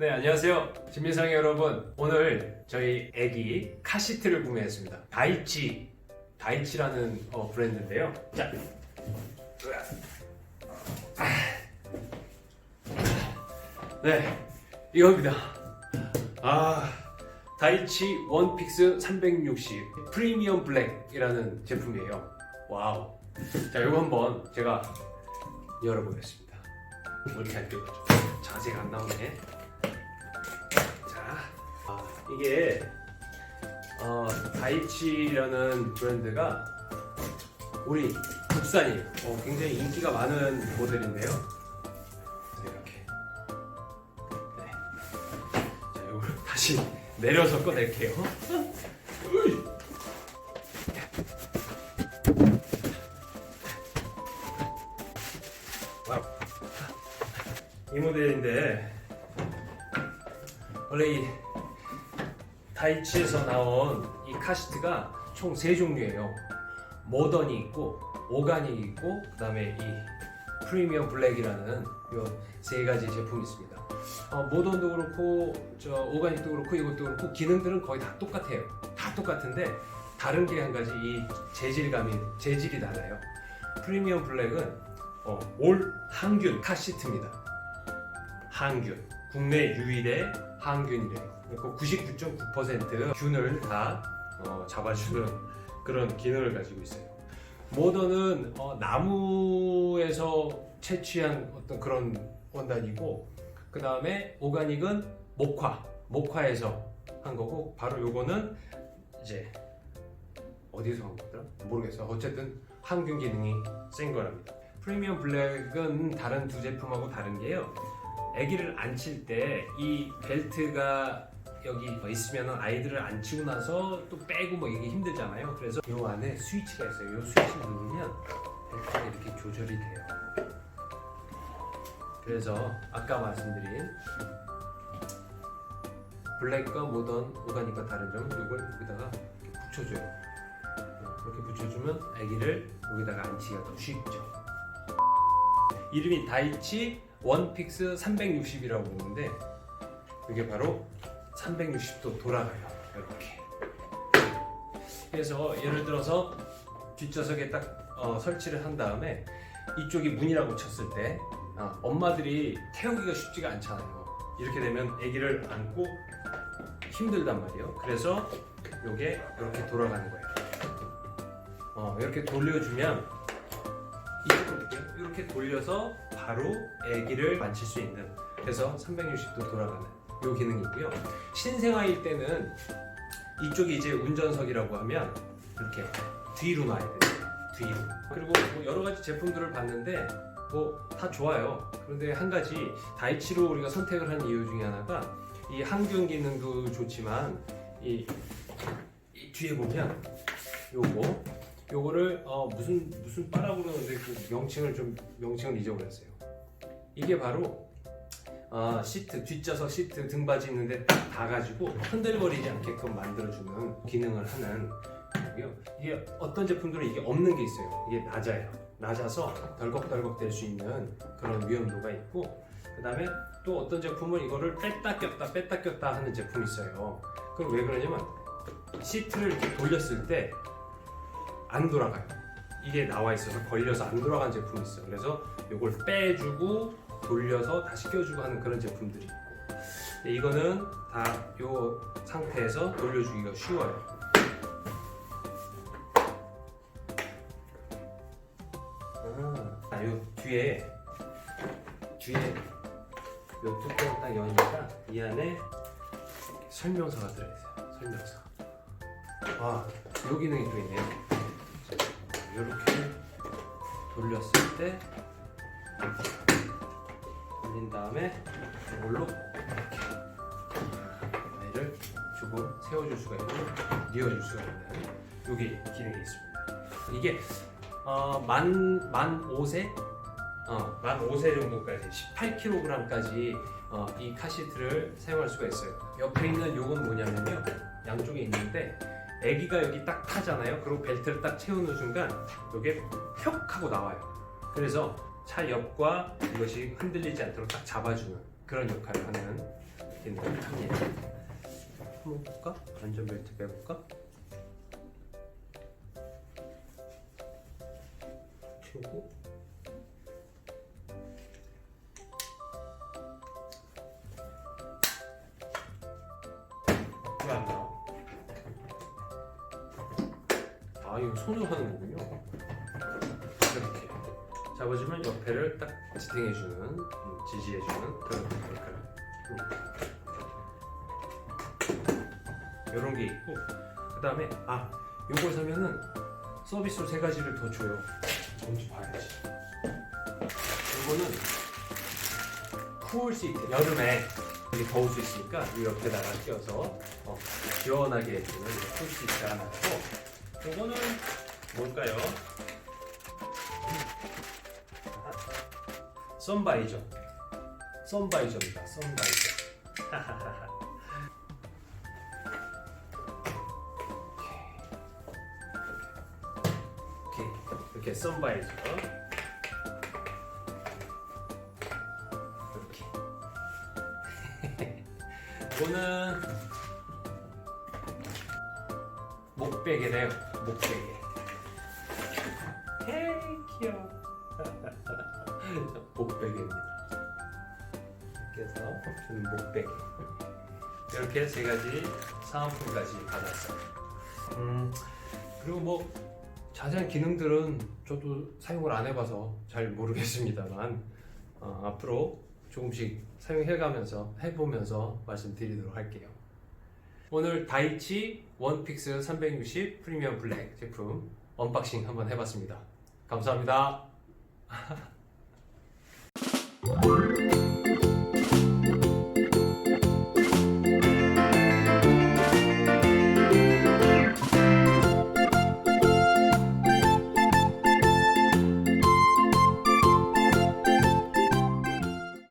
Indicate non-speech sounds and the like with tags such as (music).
네, 안녕하세요. 진민상의 여러분. 오늘 저희 애기 카시트를 구매했습니다. 다이치, 다이치라는 어, 브랜드인데요. 자, 네, 이겁니다. 아, 다이치 원픽스 360 프리미엄 블랙이라는 제품이에요. 와우. 자, 이거 한번 제가 열어보겠습니다. 어떻게 할게요? 자세가 안 나오네. 이게 어, 다이치라는 브랜드가 우리 국산이에요. 어, 굉장히 인기가 많은 모델인데요. 이렇게. 네. 자, 이걸 다시 내려서 꺼낼게요. 이 모델인데 원래 이 다이치에서 나온 이 카시트가 총 세 종류예요. 모던이 있고 오가닉이 있고 그다음에 이 프리미엄 블랙이라는 요세 가지 제품이 있습니다. 어, 모던도 그렇고 저 오가닉도 그렇고 이것도 그렇고 기능들은 거의 다 똑같아요. 다 똑같은데 다른 게 한 가지 이 재질감이 재질이 달라요. 프리미엄 블랙은 어, 올 항균 카시트입니다. 항균 국내 유일의 항균이래요. 그리고 99.9% 균을 다 어, 잡아주는 그런 기능을 가지고 있어요. 모던은 어, 나무에서 채취한 어떤 그런 원단이고 그 다음에 오가닉은 목화, 목화에서 한 거고 바로 요거는 이제 어디서 한 거더라? 모르겠어. 어쨌든 항균 기능이 센 거랍니다. 프리미엄 블랙은 다른 두 제품하고 다른 게요. 아기를 앉힐 때이 벨트가 여기 있으면 아이들을 앉히고 나서 또 빼고 뭐 이게 힘들잖아요. 그래서 이 안에 스위치가 있어요. 이 스위치를 누르면 벨트가 이렇게 조절이 돼요. 그래서 아까 말씀드린 블랙과 모던 오가닉과 다른 점은 이걸 여기다가 이렇게 붙여줘요. 이렇게 붙여주면 아기를 여기다가 앉히기가 더 쉽죠. 이름이 다이치 원픽스 360이라고 부르는데 이게 바로 360도 돌아가요. 이렇게. 그래서 예를 들어서 뒷좌석에 딱 어, 설치를 한 다음에 이쪽이 문이라고 쳤을 때 어, 엄마들이 태우기가 쉽지가 않잖아요. 이렇게 되면 아기를 안고 힘들단 말이에요. 그래서 이게 이렇게 돌아가는 거예요. 어, 이렇게 돌려주면 이렇게, 돌려서 바로 아기를 만칠 수 있는 그래서 360도 돌아가는 요 기능이고요. 신생아일 때는 이쪽이 이제 운전석이라고 하면 이렇게 뒤로 놔야 돼요. 뒤로. 그리고 뭐 여러 가지 제품들을 봤는데 뭐 다 좋아요. 그런데 한 가지 다이치로 우리가 선택을 한 이유 중에 하나가 이 항균 기능도 좋지만 이, 이 뒤에 보면 요거 요거를 어 무슨 무슨 바라고 그러는데 그 명칭을 좀 명칭을 잊어버렸어요. 이게 바로 어, 시트 뒷좌석 시트 등받이 있는데 딱 닿아가지고 흔들거리지 않게끔 만들어주는 기능을 하는 거고요. 이게 어떤 제품들은 이게 없는 게 있어요. 이게 낮아요. 낮아서 덜컥덜컥 될 수 있는 그런 위험도가 있고 그 다음에 또 어떤 제품은 이거를 뺐다 꼈다 뺐다 꼈다 하는 제품이 있어요. 그럼 왜 그러냐면 시트를 이렇게 돌렸을 때 안 돌아가요. 이게 나와 있어서 걸려서 안 돌아간 제품이 있어요. 그래서 이걸 빼주고 돌려서 다시 껴주고 하는 그런 제품들이 있고 이거는 다이 상태에서 돌려주기가 쉬워요. 아, 요 뒤에 뒤에 요 뚜껑 딱 여니까 이 안에 설명서가 들어있어요. 설명서. 아, 요 기능이 또 있네요. 이렇게 돌렸을 때 돌린 다음에 이걸로 이렇게 아이를 조금 세워줄 수가 있고 뉘어줄 수가 있는 요게 기능이 있습니다. 이게 어, 만, 만 5세? 어, 만 5세 정도까지 18kg까지 어, 이 카시트를 사용할 수가 있어요. 옆에 있는 요건 뭐냐면요. 양쪽에 있는데 아기가 여기 딱 타잖아요. 그리고 벨트를 딱 채우는 순간 이게 혁 하고 나와요. 그래서 차 옆과 이것이 흔들리지 않도록 딱 잡아주는 그런 역할을 하는 있는 탑이에요. 한번 볼까? 안전벨트 빼볼까? 왜안 나와? 아 이거 손으로 하는 거군요. 잡아주면 옆에를 딱 지탱해주는, 음, 지지해주는 그런 역할. 이런 게 있고 그 다음에 아 요걸 사면은 서비스로 세 가지를 더 줘요. 뭔지 봐야지. 요거는 추울 수 있게 여름에 되게 더울 수 있으니까 이 옆에다가 끼워서 어, 시원하게 해주는 추울 수 있게 하나 고 요거는 뭘까요? 선바이저. 선바이저입니다. 선바이저. 오케이. 이렇게 선바이저. 이렇게. (laughs) 이거는 목베개래요. 목베개. (laughs) 헤이 귀여워 (laughs) (laughs) 목베개입니다 그래서 저는 목베개 이렇게 세 가지 사은품까지 받았어요 음 그리고 뭐 자세한 기능들은 저도 사용을 안 해봐서 잘 모르겠습니다만 어, 앞으로 조금씩 사용해가면서 해보면서 말씀드리도록 할게요. 오늘 다이치 원픽스 360 프리미엄 블랙 제품 언박싱 한번 해봤습니다. 감사합니다. (laughs) Música